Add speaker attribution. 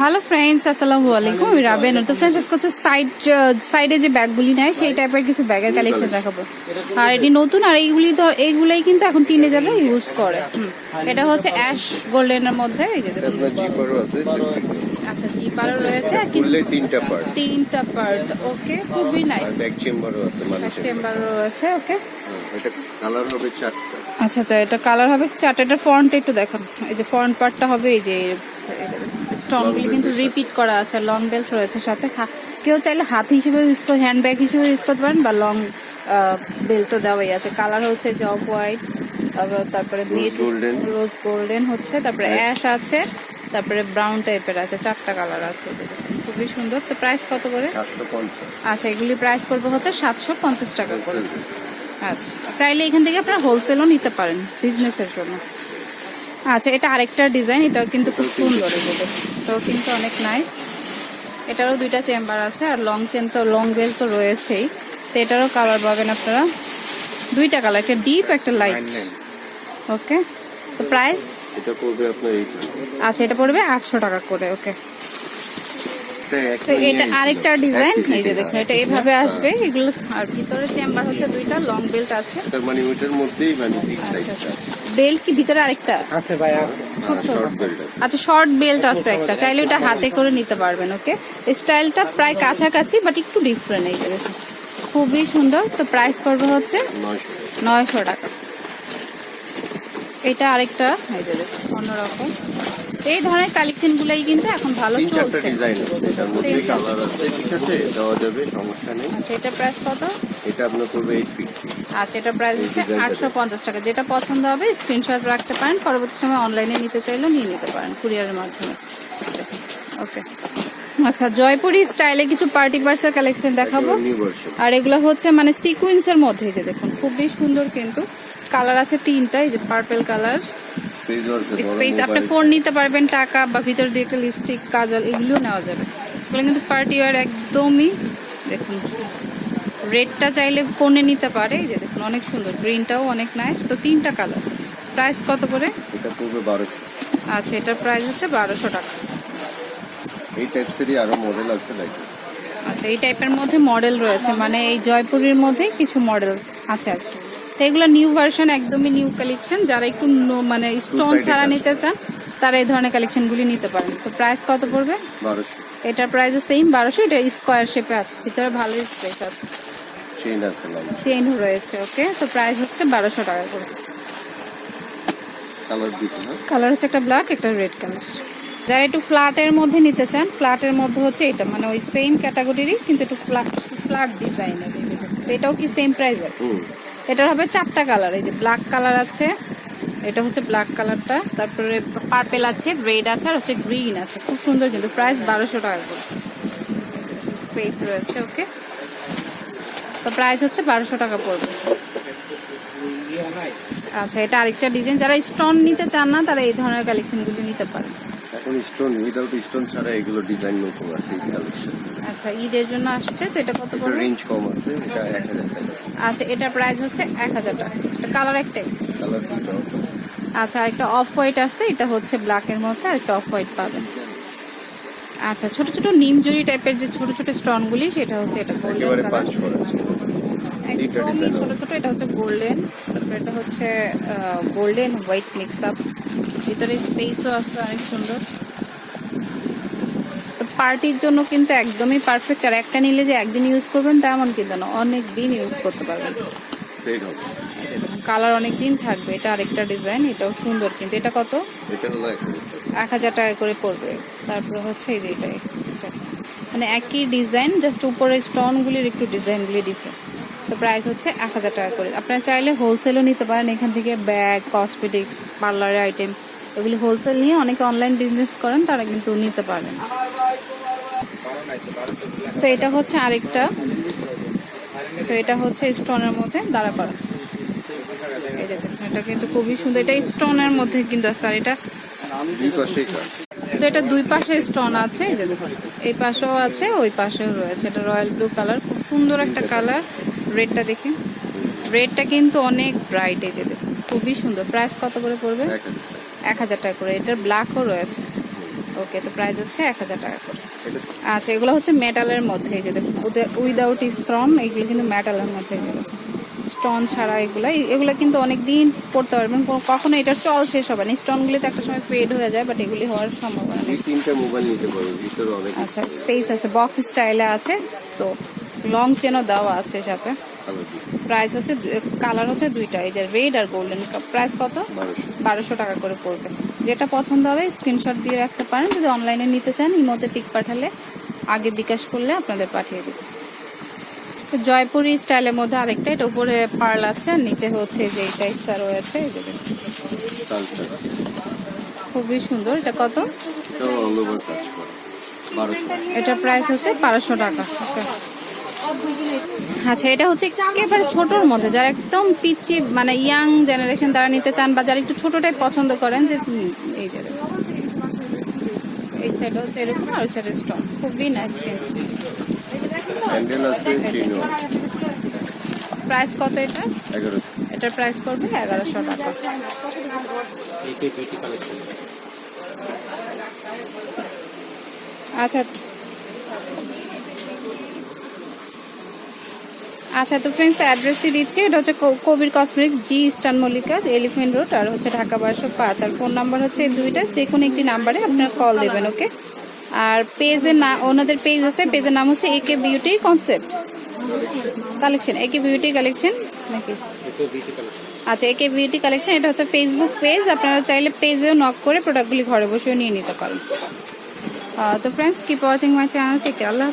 Speaker 1: Hello friends আসসালামু আলাইকুম আমি রাবেন তো ফ্রেন্ডস আজকে হচ্ছে সাইড সাইডে যে ব্যাগগুলি নেয় সেই টাইপের কিছু ব্যাগের কালেকশন দেখাবো। আর এটি নতুন আর এইগুলি তো এইগুলাই কিন্তু এখন টিনে টিনেজাররা ইউজ করে এটা হচ্ছে অ্যাশ গোল্ডেনের মধ্যে এই যে আচ্ছা জিপারও রয়েছে
Speaker 2: তিনটা পার্ট
Speaker 1: তিনটা পার্ট ওকে খুবই নাইস
Speaker 2: ব্যাক চেম্বারও আছে
Speaker 1: চেম্বারও রয়েছে ওকে
Speaker 2: এটা কালার হবে চারটা
Speaker 1: আচ্ছা আচ্ছা এটা কালার হবে চারটাটা ফ্রন্ট একটু দেখান। এই যে ফ্রন্ট পার্টটা হবে এই যে স্টোনগুলি কিন্তু রিপিট করা আছে লং বেল্ট রয়েছে সাথে। কেউ চাইলে হাত হিসেবে ইউজ করে হ্যান্ড ব্যাগ হিসেবে ইউজ করতে পারেন বা লং বেল্টও দেওয়াই আছে। কালার হচ্ছে অফ হোয়াইট তারপরে রোজ গোল্ডেন হচ্ছে তারপরে অ্যাশ আছে তারপরে ব্রাউন টাইপের আছে চারটা কালার আছে খুবই সুন্দর। তো প্রাইস কত করে? আচ্ছা এগুলি প্রাইস পড়বে হচ্ছে সাতশো পঞ্চাশ টাকা করে। আচ্ছা। চাইলে এখান থেকে আপনারা হোলসেলও নিতে পারেন বিজনেসের জন্য। আচ্ছা এটা আরেকটা ডিজাইন এটাও কিন্তু খুব সুন্দর এগুলো। এটাও কিন্তু অনেক নাইস এটারও দুইটা চেম্বার আছে আর লং চেন তো লং বেল তো রয়েছেই। তো এটারও কালার পাবেন আপনারা। দুইটা কালার একটা ডিপ একটা লাইট ওকে তো প্রাইস
Speaker 2: এটা পড়বে আপনার
Speaker 1: আচ্ছা এটা পড়বে আটশো টাকা করে ওকে তো এটা আরেকটা ডিজাইন এই যে দেখুন এটা এভাবে আসবে। এগুলো আর ভিতরে চেম্বার হচ্ছে দুইটা লং বেল্ট আছে।
Speaker 2: মানে ওইটার মধ্যেই মানে ঠিক
Speaker 1: আচ্ছা
Speaker 2: সাইজটা
Speaker 1: বেল্ট কি ভিতরে আরেকটা?
Speaker 3: আছে ভাই আছে।
Speaker 2: শর্ট বেল্ট আছে।
Speaker 1: আচ্ছা শর্ট বেল্ট আছে একটা। চাইলে ওটা হাতে করে নিতে পারবেন ওকে স্টাইলটা প্রায় কাছাকাছি বাট একটু ডিফারেন্ট এই দেখুন। খুবই সুন্দর। তো প্রাইস পড়বে হচ্ছে
Speaker 2: নয়শো
Speaker 1: নয়শো টাকা। এটা আরেকটা এই যে দেখুন অন্যরকম। এই ধরনের কালেকশন গুলাই কিন্তু এখন ভালো চলছে।
Speaker 2: ডিজাইন আছে এটার মধ্যে কালার আছে ঠিক আছে? দেওয়া যাবে সমস্যা নেই।
Speaker 1: আচ্ছা এটা প্রাইস কত?
Speaker 2: এটা আপনার পড়বে এইট
Speaker 1: আচ্ছা এটা প্রাইস হচ্ছে টাকা। যেটা পছন্দ হবে স্ক্রিনশট রাখতে পারেন। পরবর্তী সময় অনলাইনে নিতে চাইলেও নিয়ে নিতে পারেন কুরিয়ারের মাধ্যমে। ওকে আচ্ছা জয়পুরি স্টাইলে কিছু পার্টি পার্সের কালেকশন দেখাবো। আর এগুলো হচ্ছে মানে সিকুয়েন্সের মধ্যে যে দেখুন খুবই সুন্দর কিন্তু। কালার আছে তিনটা এই যে পার্পেল কালার
Speaker 2: স্পেস
Speaker 1: আপনি ফোন নিতে পারবেন টাকা বা ভিতর দিয়ে একটা লিপস্টিক কাজল এগুলো নেওয়া যাবে। এগুলো কিন্তু পার্টি ওয়ার একদমই দেখুন রেডটা চাইলে কোণে নিতে পারে এই যে দেখুন অনেক সুন্দর গ্রিনটাও অনেক নাইস তো তিনটা কালার প্রাইস কত করে?
Speaker 2: এটা পড়বে বারোশো।
Speaker 1: আচ্ছা এটার প্রাইস হচ্ছে বারোশো টাকা।
Speaker 2: এই টাইপসেরই আরও মডেল আছে লাইক
Speaker 1: আচ্ছা এই টাইপের মধ্যে মডেল রয়েছে মানে এই জয়পুরের মধ্যে কিছু মডেল আছে আর কি। তো এগুলো নিউ ভার্সন একদমই নিউ কালেকশন যারা একটু মানে স্টোন ছাড়া নিতে চান তারা এই ধরনের কালেকশনগুলি নিতে পারেন। তো প্রাইস কত পড়বে?
Speaker 2: বারোশো।
Speaker 1: এটার প্রাইসও সেম বারোশো। এটা স্কোয়ার শেপে আছে। ভিতরে ভালো স্পেস আছে।
Speaker 2: চেইন
Speaker 1: রয়েছে ওকে তো প্রাইস হচ্ছে বারোশো টাকা করে।
Speaker 2: কালার হ্যাঁ?
Speaker 1: হচ্ছে একটা ব্ল্যাক একটা রেড কালার যারা একটু ফ্ল্যাটের মধ্যে নিতে চান ফ্ল্যাটের মধ্যে হচ্ছে এটা। মানে ওই সেম ক্যাটাগরিরই কিন্তু একটু ফ্ল্যাট ফ্ল্যাট ডিজাইনের এটাও কি সেম প্রাইসের
Speaker 2: হুম।
Speaker 1: এটার হবে চারটা কালার এই যে ব্ল্যাক কালার আছে এটা হচ্ছে ব্ল্যাক কালারটা তারপরে পার্পেল আছে রেড আছে আর হচ্ছে গ্রিন আছে। খুব সুন্দর কিন্তু প্রাইস বারোশো টাকা করে। স্পেস রয়েছে ওকে তো প্রাইস হচ্ছে বারোশো টাকা পড়বে। আচ্ছা এটা আরেকটা ডিজাইন যারা স্টোন নিতে চান না তারা এই ধরনের কালেকশনগুলি নিতে পারে
Speaker 2: এখন স্টোন উইদাউট স্টোন ছাড়া এগুলো ডিজাইন নতুন আছে এই কালেকশন
Speaker 1: আচ্ছা ঈদের জন্য আসছে তো এটা কত পড়বে?
Speaker 2: রেঞ্জ কম আছে এটা এক হাজার। টাকা
Speaker 1: আচ্ছা এটার প্রাইস হচ্ছে এক হাজার টাকা। এটা কালার একটাই। আচ্ছা একটা অফ হোয়াইট আছে এটা হচ্ছে ব্ল্যাকের মধ্যে আর একটা অফ হোয়াইট পাবেন। আচ্ছা ছোট ছোট নিমজুরি টাইপের যে ছোট ছোট স্টোনগুলি সেটা হচ্ছে এটা গোল্ডেন একদমই ছোট ছোট এটা হচ্ছে গোল্ডেন তারপরে এটা হচ্ছে গোল্ডেন হোয়াইট মিক্স আপ ভিতরে স্পেসও আছে অনেক সুন্দর। পার্টির জন্য কিন্তু একদমই পারফেক্ট আর একটা নিলে যে একদিন ইউজ করবেন তেমন কিন্তু না অনেক দিন ইউজ করতে পারবেন। কালার অনেক দিন থাকবে এটা আরেকটা ডিজাইন এটাও সুন্দর কিন্তু। এটা কত?
Speaker 2: এক হাজার টাকা।
Speaker 1: করে পড়বে। তারপরে হচ্ছে এই যে এটা মানে একই ডিজাইন জাস্ট উপরে স্টোনগুলির একটু ডিজাইনগুলি ডিফারেন্ট তো প্রাইস হচ্ছে এক হাজার টাকা করে। আপনারা চাইলে হোলসেলও নিতে পারেন এখান থেকে ব্যাগ কসমেটিক্স পার্লারের আইটেম এগুলি হোলসেল নিয়ে অনেকে অনলাইন বিজনেস করেন তারা কিন্তু নিতে পারেন। তো এটা হচ্ছে আরেকটা। তো এটা হচ্ছে স্টোনের মধ্যে দাঁড়া করা। এটা কিন্তু খুবই সুন্দর। এটা স্টোনের মধ্যে কিন্তু আছে আর এটা তো এটা দুই পাশে স্টোন আছে এই যে এই পাশেও আছে ওই পাশেও রয়েছে। এটা রয়্যাল ব্লু কালার খুব সুন্দর একটা কালার। রেডটা দেখি। রেডটা কিন্তু অনেক ব্রাইট এই যে খুবই সুন্দর। প্রাইস কত করে পড়বে?
Speaker 2: এক হাজার টাকা
Speaker 1: করে। এটার ব্ল্যাকও রয়েছে। ওকে তো প্রাইস হচ্ছে এক হাজার টাকা করে। আচ্ছা এগুলো হচ্ছে মেটালের মধ্যে এই যে দেখুন উইদাউট স্ট্রন এগুলো কিন্তু মেটালের মধ্যে স্টোন ছাড়া এগুলো এগুলো কিন্তু অনেক দিন পড়তে পারবেন কখনো এটা চল শেষ হবে না। স্টোনগুলি তো একটা সময় ফেড হয়ে যায় বাট এগুলি হওয়ার সম্ভাবনা নেই।
Speaker 2: তিনটা মোবাইল নিতে পারবে ভিতরে অনেক
Speaker 1: আচ্ছা স্পেস আছে বক্স স্টাইলে আছে তো লং চেনও দেওয়া আছে সাথে প্রাইস হচ্ছে কালার হচ্ছে দুইটা। এই যে রেড আর গোল্ডেন প্রাইস কত?
Speaker 2: বারোশো।
Speaker 1: টাকা করে পড়বে। যেটা পছন্দ হবে স্ক্রিনশট দিয়ে রাখতে পারেন। যদি অনলাইনে নিতে চান ইমোতে পিক পাঠালে আগে বিকাশ করলে আপনাদের পাঠিয়ে দেবে। তো জয়পুরি স্টাইলের মধ্যে আরেকটা এটা উপরে পার্ল আছে আর নিচে হচ্ছে যে এই টাইপসটা রয়েছে খুবই সুন্দর। এটা কত? এটার প্রাইস হচ্ছে বারোশো টাকা। Okay. আচ্ছা এটা হচ্ছে একেবারে ছোটোর মধ্যে যারা একদম পিচ্ছি মানে ইয়াং জেনারেশন তারা নিতে চান বা যারা একটু ছোটোটাই পছন্দ করেন যে এই যে এই সাইড হচ্ছে এরকম আর সাইডে স্টক খুবই নাইস কিন্তু প্রাইস কত এটা? এটার প্রাইস পড়বে এগারোশো টাকা। আচ্ছা আচ্ছা তো ফ্রেন্ডস অ্যাড্রেসটি দিচ্ছি। এটা হচ্ছে Kabir cosmetic G Eastern Mallika Elephant Road আর হচ্ছে ঢাকা বারোশো পাঁচ। আর ফোন নাম্বার হচ্ছে এই দুইটা যে কোনো একটি নাম্বারে আপনারা কল দেবেন ওকে আর পেজের না, ওনাদের পেজ আছে পেজের নাম হচ্ছে A K beauty concept collection A K beauty collection নাকি? আচ্ছা একে বিউটি কালেকশন এটা হচ্ছে ফেসবুক পেজ আপনারা চাইলে পেজেও নক করে প্রোডাক্টগুলি ঘরে বসেও নিয়ে নিতে পারেন। তো friends keep watching my channel থেকে আল্লাহ